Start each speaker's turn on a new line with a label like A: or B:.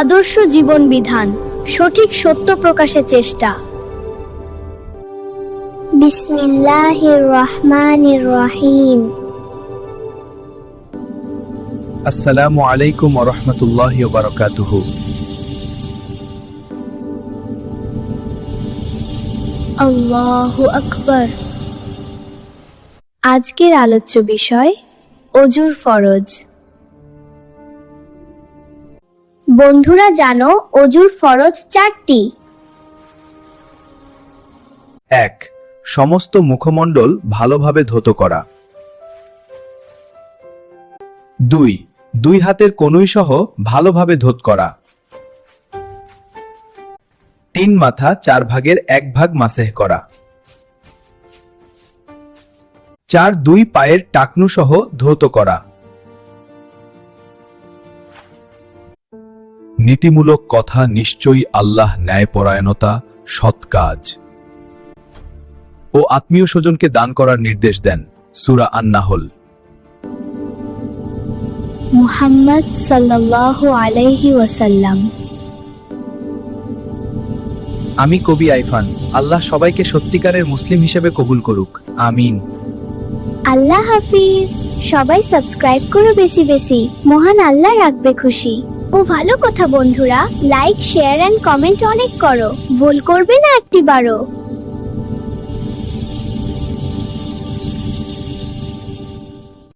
A: আদর্শ জীবন বিধান সঠিক সত্য প্রকাশের চেষ্টা। বিসমিল্লাহির রহমানির রহিম
B: আসসালামু আলাইকুম ওরহমতুল্লাহ বারকাতুহু।
A: আল্লাহু আকবার। আজকের আলোচ্য বিষয় অজুর ফরজ। বন্ধুরা জানো অজুর ফরজ চারটি।
B: এক, সমস্ত মুখমণ্ডল ভালোভাবে ধৌত করা। দুই দুই হাতের কনুই সহ ভালোভাবে ধোত করা। তিন মাথা চার ভাগের এক ভাগ মাসেহ করা। চার, দুই পায়ের টাকনু সহ ধৌত করা। নীতিমূলক কথা নিশ্চয়ই আল্লাহ ন্যায়পরায়ণতা সৎ কাজ। ও আত্মীয় স্বজনকে দান করার নির্দেশ দেন সুরা আন্নাহল।
A: মুহাম্মদ সাল্লাল্লাহু আলাইহি ওয়াসাল্লাম।
B: আমি কবি আইফান। আল্লাহ সবাইকে সত্যিকারের মুসলিম হিসেবে কবুল করুক। আমিন।
A: আল্লাহ হাফিজ। সবাই সাবস্ক্রাইব করো বেশি বেশি। মহান আল্লাহ রাখবে খুশি। ও ভালো কথা বন্ধুরা। লাইক শেয়ার এন্ড কমেন্ট অনেক করো। ভুল করবে না একটি বারো